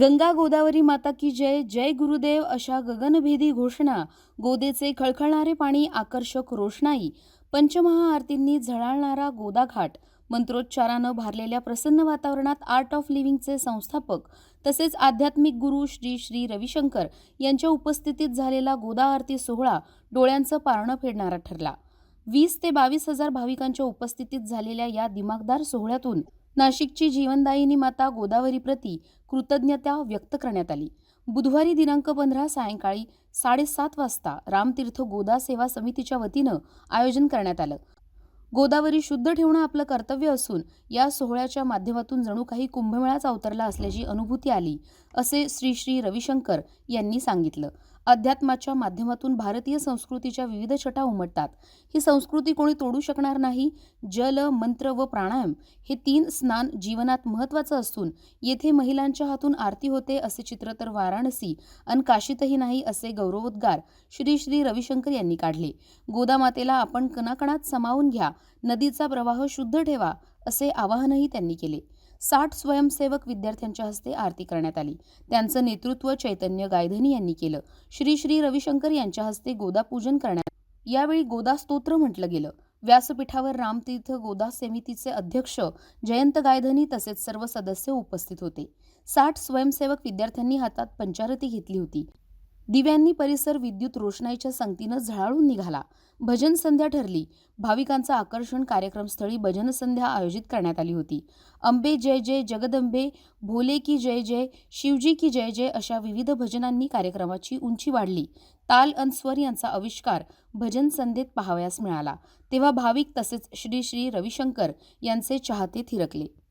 गंगा गोदावरी माता की जय जय गुरुदेव अशा गगनभेदी घोषणा गोदेचे खळखळणारे पाणी आकर्षक रोषणाई पंचमहाआरतींनी झळाळणारा गोदाघाट मंत्रोच्चारानं भारलेल्या प्रसन्न वातावरणात आर्ट ऑफ लिव्हिंगचे संस्थापक तसेच आध्यात्मिक गुरु श्री श्री रविशंकर यांच्या उपस्थितीत झालेला गोदा आरती सोहळा डोळ्यांचं पारणं फेडणारा ठरला. वीस ते बावीस हजार भाविकांच्या उपस्थितीत झालेल्या या दिमागदार सोहळ्यातून नाशिकची जीवनदायिनी माता गोदावरीप्रती कृतज्ञता व्यक्त करण्यात आली. बुधवारी दिनांक पंधरा सायंकाळी साडेसात वाजता रामतीर्थ गोदा सेवा समितीच्या वतीनं आयोजन करण्यात आलं. गोदावरी शुद्ध ठेवणं आपलं कर्तव्य असून या सोहळ्याच्या माध्यमातून जणू काही कुंभमेळाच अवतरला असल्याची अनुभूती आली असे श्री श्री रविशंकर यांनी सांगितलं. अध्यात्माच्या माध्यमातून भारतीय संस्कृतीच्या विविध छटा उमटतात. ही संस्कृती कोणी तोडू शकणार नाही. जल मंत्र व प्राणायाम हे तीन स्नान जीवनात महत्त्वाचं असून येथे महिलांच्या हातून आरती होते असे चित्र तर वाराणसी अन काशीतही नाही असे गौरवोद्गार श्री श्री रविशंकर यांनी काढले. गोदामातेला आपण कणाकणात समावून घ्या. नदीचा प्रवाह शुद्ध ठेवा असे आवाहनही त्यांनी केले. साठ स्वयंसेवक विद्यार्थ्यांच्या हस्ते आरती करण्यात आली. त्यांचं नेतृत्व चैतन्य गायधनी यांनी केलं. श्री श्री रविशंकर यांच्या हस्ते गोदा पूजन करण्यात यावेळी गोदा स्तोत्र म्हटलं गेलं. व्यासपीठावर रामतीर्थ गोदा समितीचे अध्यक्ष जयंत गायधनी तसेच सर्व सदस्य उपस्थित होते. साठ स्वयंसेवक विद्यार्थ्यांनी हातात पंचारती घेतली होती. दिव्यांनी परिसर विद्युत रोषणाईच्या संगतीनं झळाळून निघाला. भजन संध्या ठरली. भाविकांचं आकर्षण कार्यक्रमस्थळी भजन संध्या आयोजित करण्यात आली होती. अंबे जय जय जगदंबे भोले की जय जय शिवजी की जय जय अशा विविध भजनांनी कार्यक्रमाची उंची वाढली. ताल अन स्वर यांचा आविष्कार भजन संध्येत पाहावयास मिळाला. तेव्हा भाविक तसेच श्री श्री रविशंकर यांचे चाहते थिरकले.